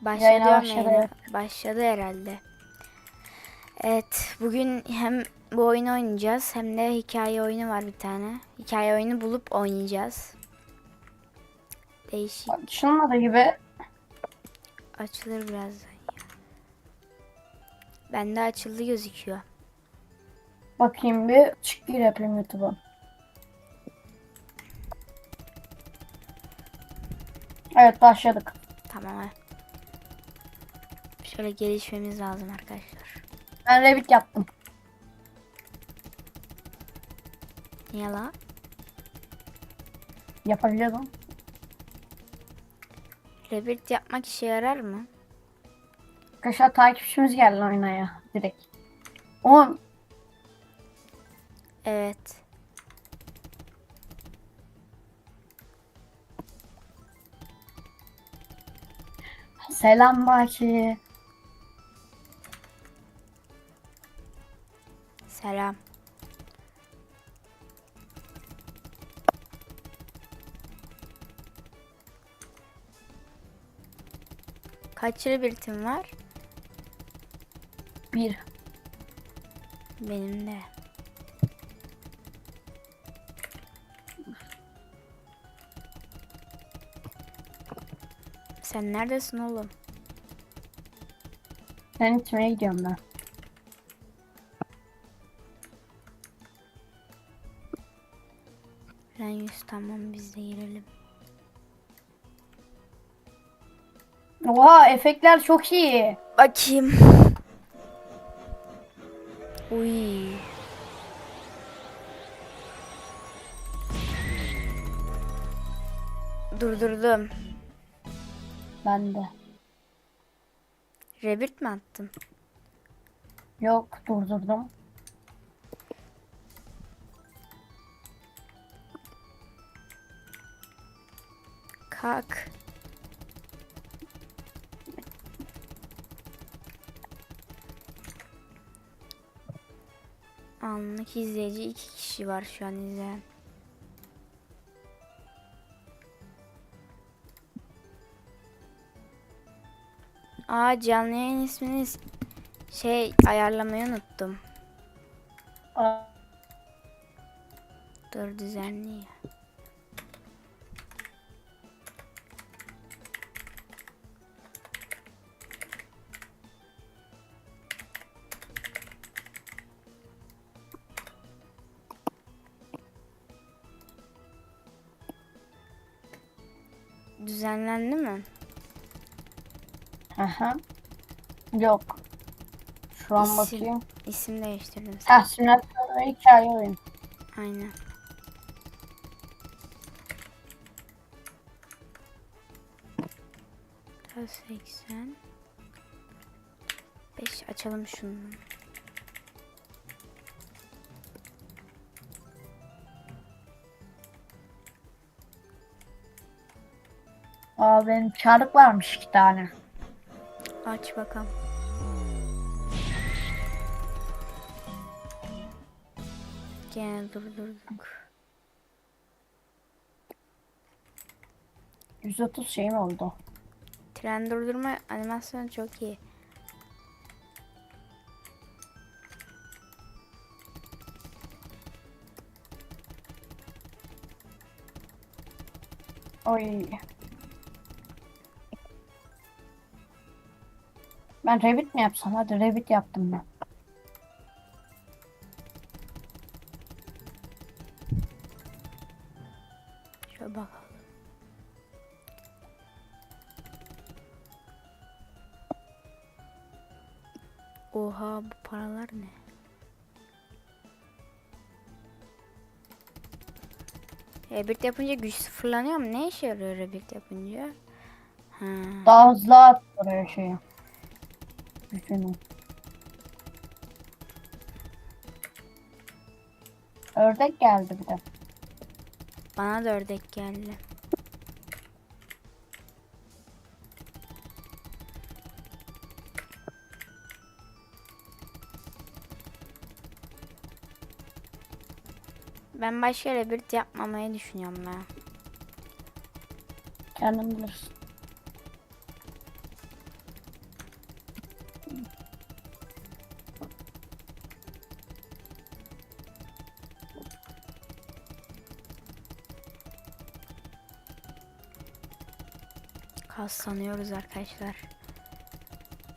Başladı başladı. Başladı herhalde. Evet bugün hem bu oyunu oynayacağız hem de hikaye oyunu var bir tane. Hikaye oyunu bulup oynayacağız. Değişik. Açılmadı gibi. Açılır birazdan ya. Bende açıldı gözüküyor. Bakayım bir çık gir yapayım YouTube'a. Evet başladık. Tamam. Şöyle gelişmemiz lazım arkadaşlar. Ben Revit yaptım. Niye la? Yapabiliyordum. Rebirth yapmak işe yarar mı? Arkadaşlar takipçimiz geldi oynaya direkt. On Evet. selam Baki. Selam. Kaç Rebirth'im var? Bir. Benim de. Sen neredesin oğlum? Sen içmeye gidiyorum ben. Ben yüz tamam biz de girelim. Oha efektler çok iyi. Bakayım. Uy. Durdurdum. Ben de. Rebirth mi attın? Yok durdurdum. Kalk. Anlık izleyici iki kişi var şu an izleyen. Aa canlı yayın ismini is- şey ayarlamayı unuttum. Aa, Dur düzenli Aha. Yok. Şu an İsim. bakayım. İsim değiştirdim. Ha simülatör ve hikaye oyun. Aynen. Ta 80 5 açalım şunu. Aa benim çarık varmış iki tane. Aç bakalım. Gene durdurduk. 130 şeyim oldu. Tren durdurma animasyonu çok iyi. Oy. Ben Revit mi yapsam? Hadi Revit yaptım ben. Şöyle bakalım. Oha bu paralar ne? Rebirth yapınca güç sıfırlanıyor mu? Ne işe yarıyor Rebirth yapınca? Ha. Daha hızlı at oraya şeyi. Gücünü. Ördek geldi bir de. Bana da ördek geldi. Ben başka rebirth yapmamayı düşünüyorum ben. Kendin bilirsin. Kaslanıyoruz arkadaşlar.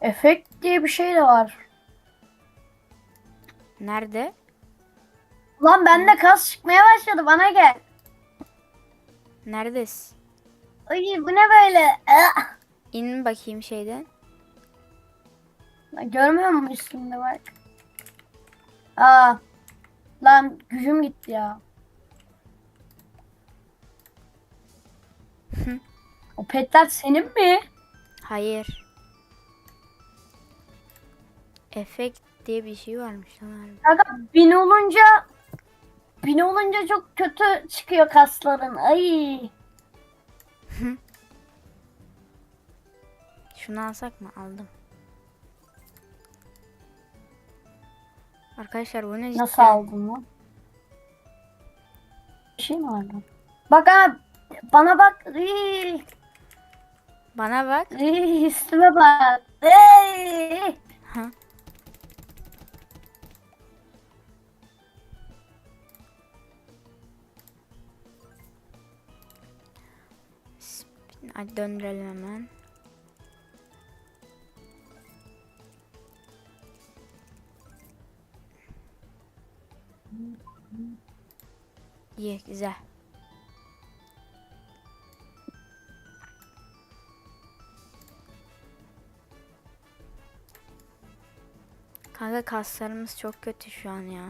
Efekt diye bir şey de var. Nerede? Lan bende kas çıkmaya başladı bana gel. Neredesin? Ay bu ne böyle? Ah! İn bakayım şeyden. Lan Görmüyor musun üstümde bak? Aa. Lan gücüm gitti ya. o petler senin mi? Hayır. Efekt diye bir şey varmış lan harbi. Kanka bin olunca bin olunca çok kötü çıkıyor kasların. Ay. Şunu alsak mı? Aldım. Arkadaşlar bu ne Nasıl cidden? aldın lan? Bir şey mi aldın? Bak ha bana bak. Iy, Bana bak. iy, üstüme bak. Iy. Ha. Hadi döndürelim hemen. İyi, güzel. Kanka kaslarımız çok kötü şu an ya.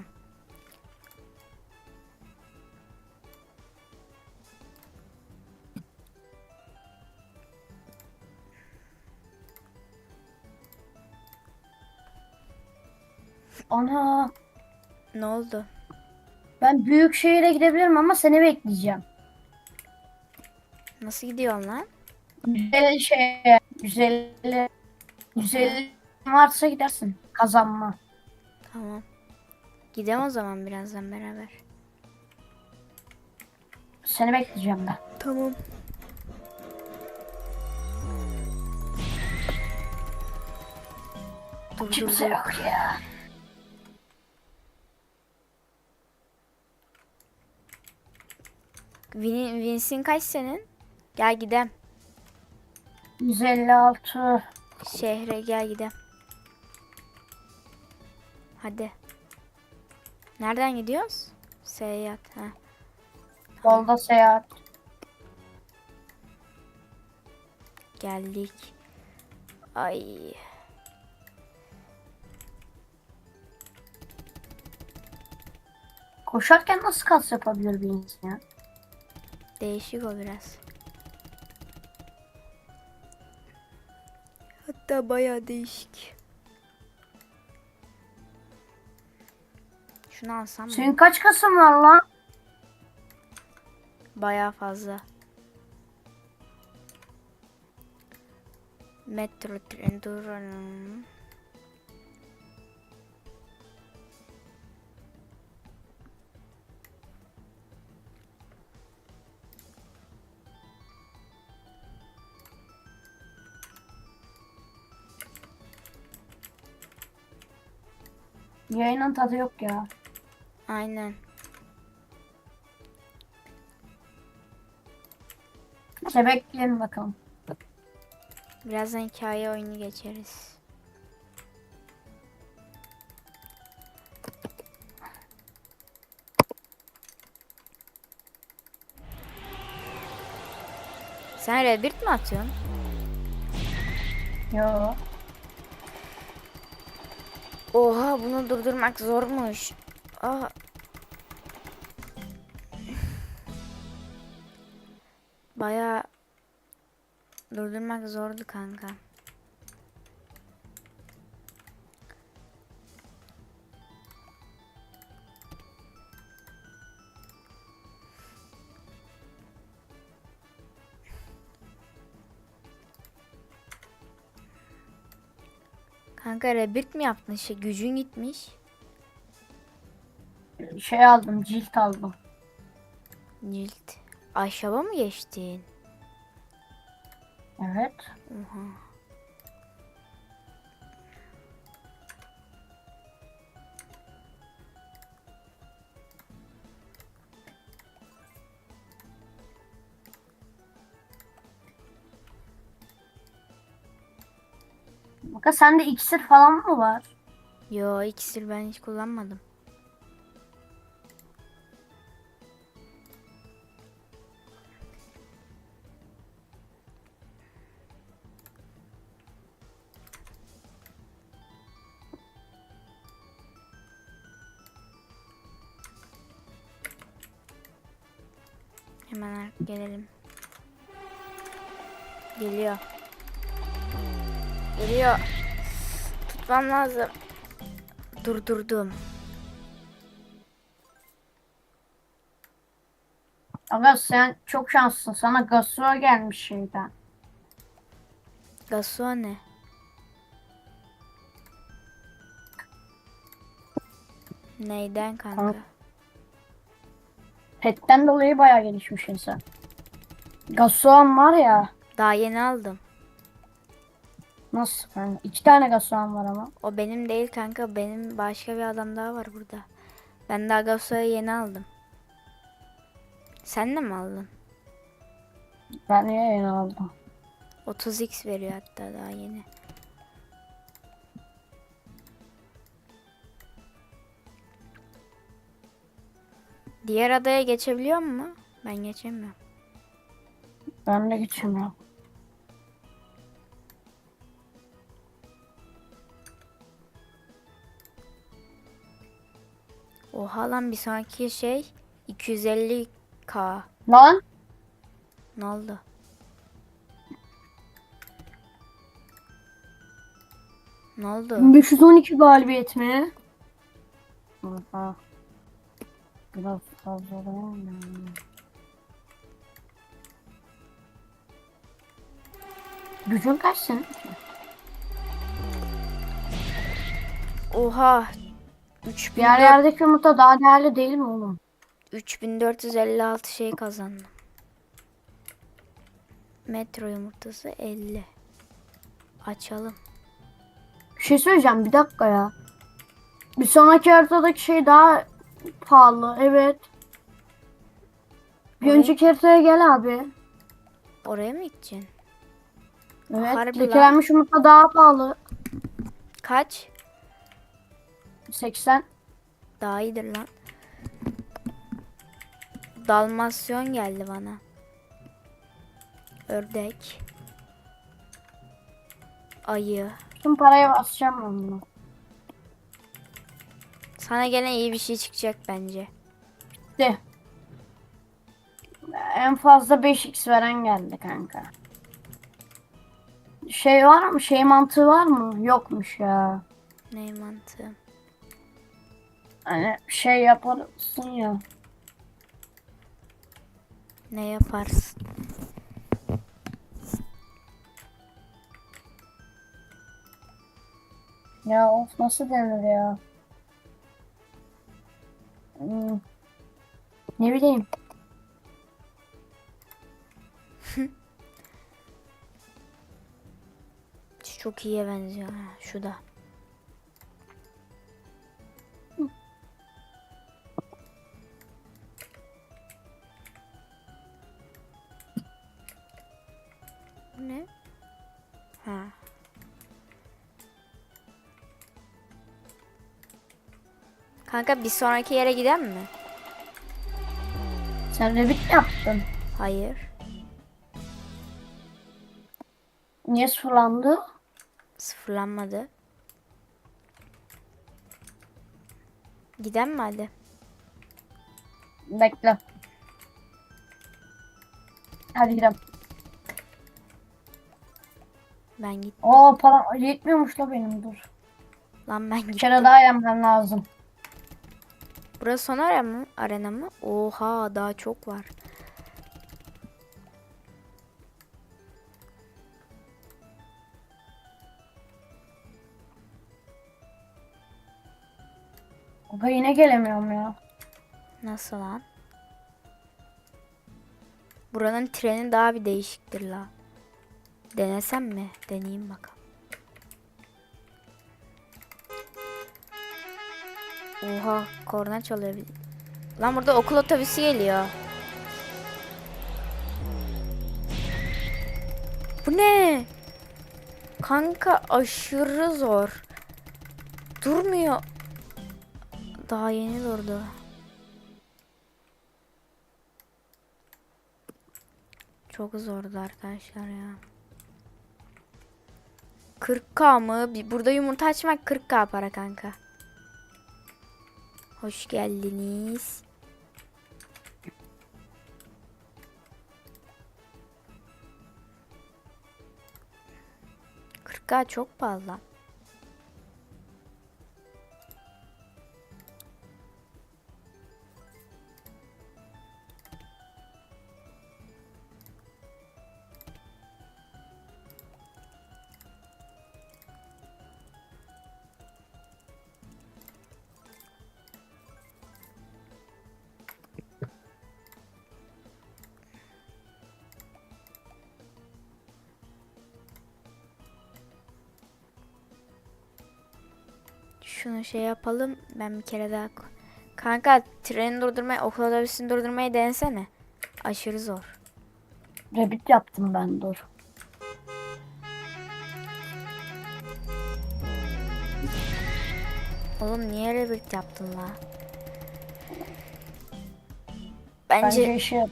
Ana Ne oldu? ben büyük şehire gidebilirim ama seni bekleyeceğim. Nasıl gidiyor lan? Güzel şey, güzel, güzel varsa gidersin. Kazanma. Tamam. Gidelim o zaman birazdan beraber. Seni bekleyeceğim ben. Tamam. Dur Kimse dur. yok ya. Vin, Vince'in kaç senin? Gel gidelim. 156. Şehre gel gidelim. Hadi. Nereden gidiyoruz? Seyahat. Ha. Yolda seyahat. Geldik. Ay. Koşarken nasıl kas yapabilir bir insan ya? Değişik o biraz. Hatta bayağı değişik. Şunu alsam mı? Senin kaç kasın var lan? Bayağı fazla. Metro tren durun. Yayının tadı yok ya. Aynen. İşte bekleyelim bakalım. Birazdan hikaye oyunu geçeriz. Sen Rebirth mi atıyorsun? Yo. Oha bunu durdurmak zormuş. Aa. Baya durdurmak zordu kanka. Kanka rebirth mi yaptın? Şey, gücün gitmiş. Şey aldım, cilt aldım. Cilt. Aşağı mı geçtin? Evet. Oha. Bak sende iksir falan mı var? Yo iksir ben hiç kullanmadım. Hemen gelelim. Geliyor. Geliyor. Tutmam lazım. Durdurdum. Aga sen çok şanslısın. Sana Gasuo gelmiş şeyden. Gasuo ne? Neyden kanka? Kanka. Petten dolayı bayağı gelişmiş insan. Gasuo'm var ya. Daha yeni aldım. Nasıl kanka? İki tane Gasuo'm var ama. O benim değil kanka. Benim başka bir adam daha var burada. Ben daha Gasuo'yu yeni aldım. Sen de mi aldın? Ben niye yeni aldım? 30x veriyor hatta daha yeni. Diğer adaya geçebiliyor mu? Ben geçemiyorum. Ben de geçemiyorum. Oha lan bir sonraki şey 250k. Lan Ne oldu? Ne oldu? 512 galibiyet mi? Oha. Biraz fazla değil mi? Gücün kaç senin? Oha. Diğer 3400 yerdeki yumurta daha değerli değil mi oğlum? 3456 şey kazandım. Metro yumurtası 50. Açalım. Bir şey söyleyeceğim bir dakika ya. Bir sonraki haritadaki şey daha pahalı. Evet. Bir Evet. önceki haritaya gel abi. Oraya mı gideceksin? Evet. Harbi lan. Lekelenmiş yumurta daha pahalı. Kaç? 80. Daha iyidir lan. Dalmasyon geldi bana. Ördek. Ayı. Tüm paraya basacağım ben bunu. Sana gene iyi bir şey çıkacak bence. De. En fazla 5x veren geldi kanka. Şey var mı? Şey mantığı var mı? Yokmuş ya. Ne mantığı? Hani şey yaparsın ya. Ne yaparsın? Ya of nasıl denir ya? Hmm. Ne bileyim. Çok iyiye benziyor. Şu da. Kanka bir sonraki yere gidelim mi? Sen Revit mi yaptın? Hayır. Niye sıfırlandı? Sıfırlanmadı. Gidelim mi hadi? Bekle. Hadi gidelim. Ben git. Oo para yetmiyormuş la benim dur. Lan ben Bir git. kere daha yemem lazım. Burası son arena mı? Arena mı? Oha daha çok var. Aga yine gelemiyorum ya. Nasıl lan? Buranın treni daha bir değişiktir la. Denesem mi? Deneyeyim bakalım. Oha korna çalıyor. Lan burada okul otobüsü geliyor. Bu ne? Kanka aşırı zor. Durmuyor. Daha yeni durdu. Çok zordu arkadaşlar ya. 40k mı? Burada yumurta açmak 40k para kanka. Hoş geldiniz. Kırka çok pahalı. Şunu şey yapalım. Ben bir kere daha... Kanka treni durdurmayı, okul otobüsünü durdurmayı denesene. Aşırı zor. Rabbit yaptım ben dur. Oğlum niye rebirth yaptın la? Bence Bence işe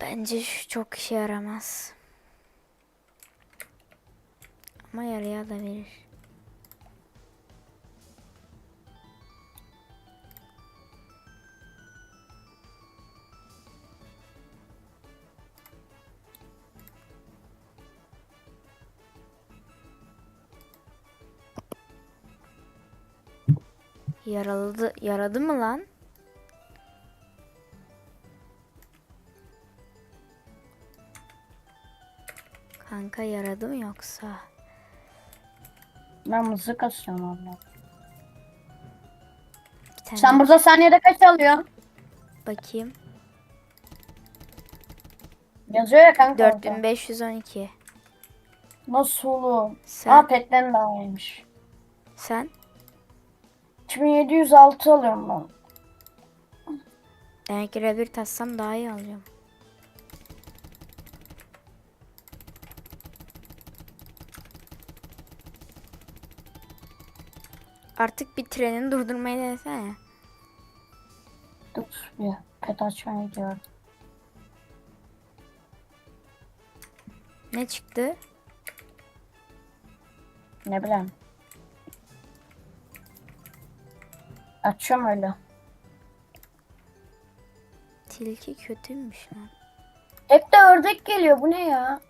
bence şu çok işe yaramaz. Ama yarıya da verir. Yaraladı, yaradı mı lan? Kanka yaradı mı yoksa? ben mızık asıyorum abla. Bir tane Sen burada saniyede kaç alıyorsun? bakayım. Yazıyor ya kanka. orada. 4512. Nasıl oğlum? Sen Aa petten daha iyiymiş. sen 2706 alıyorum ben. demek ki revir tassam daha iyi alacağım. Artık bir trenini durdurmayı denesene. Dur bir pet açmaya gidiyorum. Ne çıktı? Ne bileyim. Açıyorum öyle. Tilki kötüymüş lan. Hep de ördek geliyor. Bu ne ya?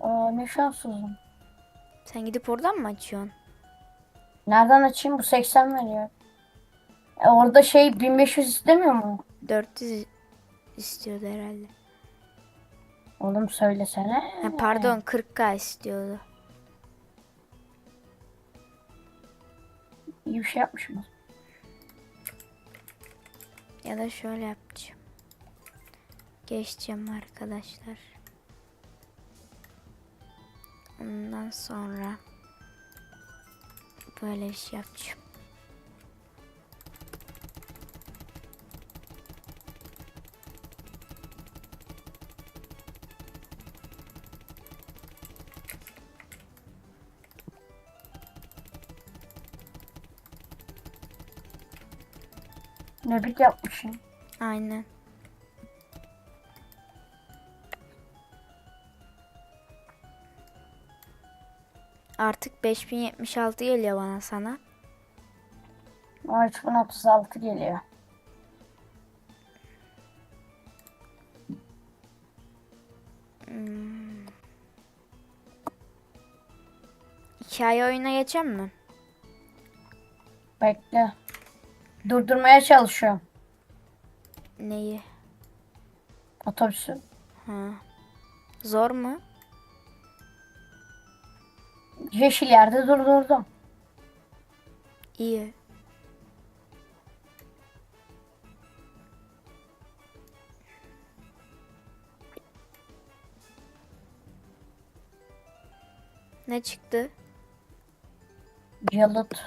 Aa, ne şanssızım. Sen gidip oradan mı açıyorsun? Nereden açayım? Bu 80 veriyor. E, orada şey 1500 istemiyor mu? 400 istiyordu herhalde. Oğlum söylesene. Ha, pardon 40k istiyordu. İyi bir şey yapmışım. Ya da şöyle yapacağım. Geçeceğim arkadaşlar. Ondan sonra böyle bir şey yapacağım. Ne bit yapmışım. Aynen. Artık 5076 geliyor bana sana. Aa, 3036 geliyor. Hikaye oyuna geçeceğim mi? Bekle. Durdurmaya çalışıyorum. Neyi? Otobüsü. Ha. Zor mu? Yeşil yerde durdurdum. İyi. Ne çıktı? Yalıt.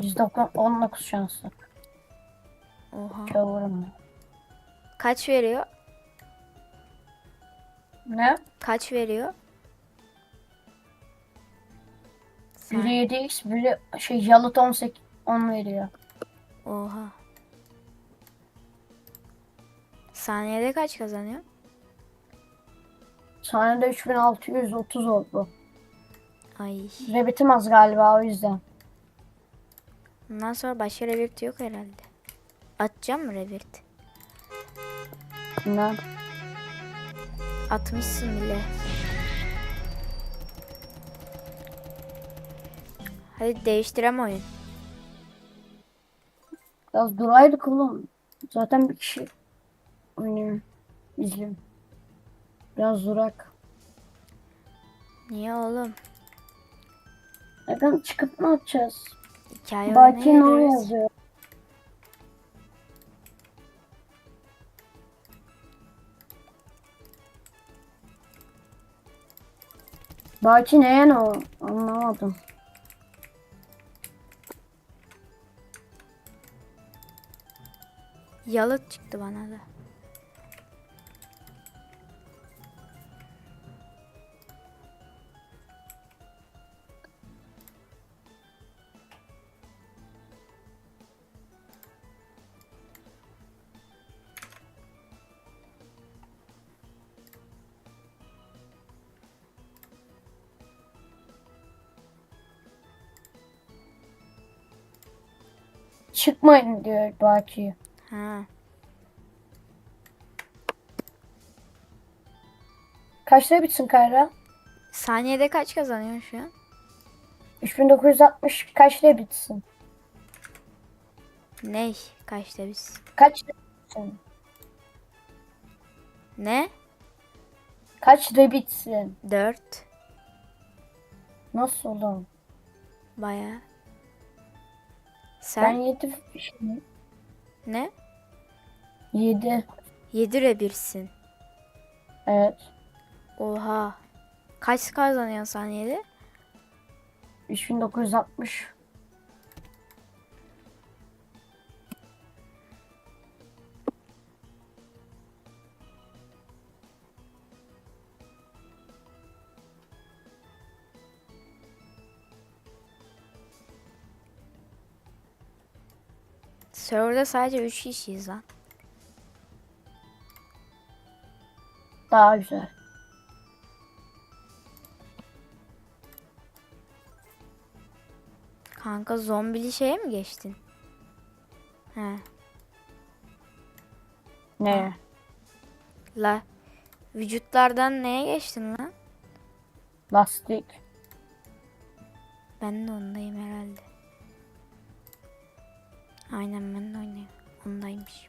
%19 şansı. Oha. Kavurum. Kaç veriyor? Ne? Kaç veriyor? Biri 7x, biri şey yalıt 18, 10 veriyor. Oha. Saniyede kaç kazanıyor? Saniyede 3630 oldu. Ay. Ve bitemez galiba o yüzden. Bundan sonra başka revert yok herhalde. Atacağım mı revert? Bilmem. Atmışsın bile. Hadi değiştirem oyun. Biraz duraydık oğlum. Zaten bir kişi oynuyor. İzliyorum. Biraz durak. Niye oğlum? Neden çıkıp ne yapacağız? Hikaye ne oynayabiliriz. yazıyor? Baki neye ne o? Anlamadım. Yalıt çıktı bana da. Çıkmayın diyor Baki. Ha. Kaçta bitsin Kayra? Saniyede kaç kazanıyor şu an? 3960 kaçta bitsin? Ney? Kaçta biz? Kaçta bitsin? Ne? Kaçta bitsin? 4. Nasıl oğlum? Baya. Ben Sen 7 şey, ne? 7 7 rebirsin. evet. Oha. Kaç kazanıyorsun saniyede? 3960 Serverda sadece 3 kişiyiz lan. daha güzel. Kanka zombili şeye mi geçtin? He. Ne? La. Vücutlardan neye geçtin lan? Lastik. Ben de ondayım herhalde. Aynen ben de oynayayım. Ondaymış.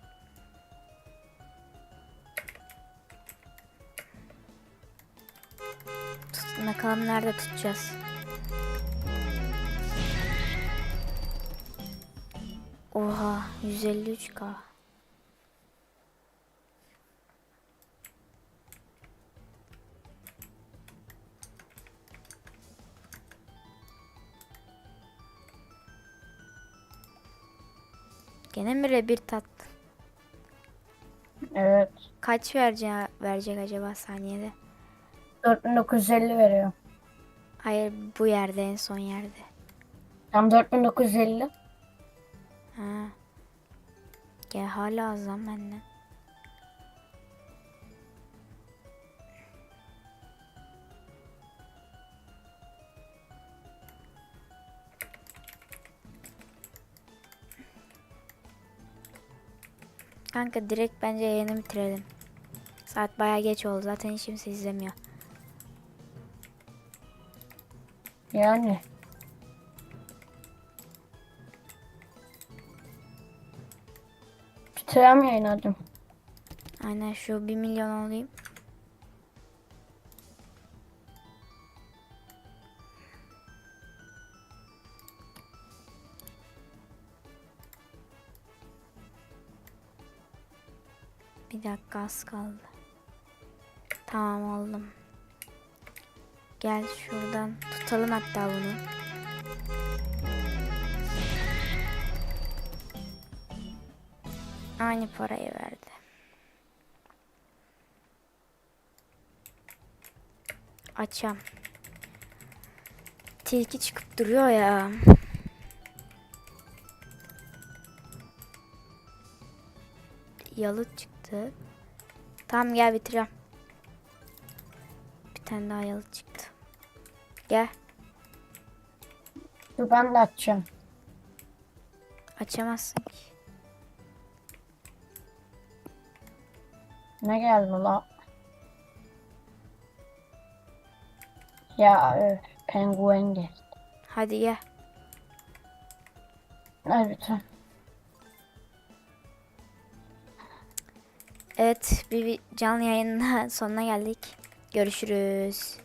Tut, bakalım nerede tutacağız. Oha 153k. Gene mi rebir tattın? Evet. Kaç verecek, verecek acaba saniyede? 4950 veriyor. Hayır bu yerde en son yerde. Tam 4950. Ha. Gel hala az lan benden. Kanka direkt bence yayını bitirelim. Saat baya geç oldu zaten hiç kimse izlemiyor. Yani. Bitirem yayınladım. Aynen şu 1 milyon olayım. Dakika az kaldı. Tamam oldum. Gel şuradan tutalım hatta bunu. Aynı parayı verdi. Açam. tilki çıkıp duruyor ya. Yalı çıktı. Tamam gel bitireceğim. Bir tane daha yalı çıktı. Gel. Dur ben de açacağım. Açamazsın ki. Ne geldi la? Ya öf, penguen geldi. Hadi gel. Ay lütfen. Evet bir canlı yayının sonuna geldik. Görüşürüz.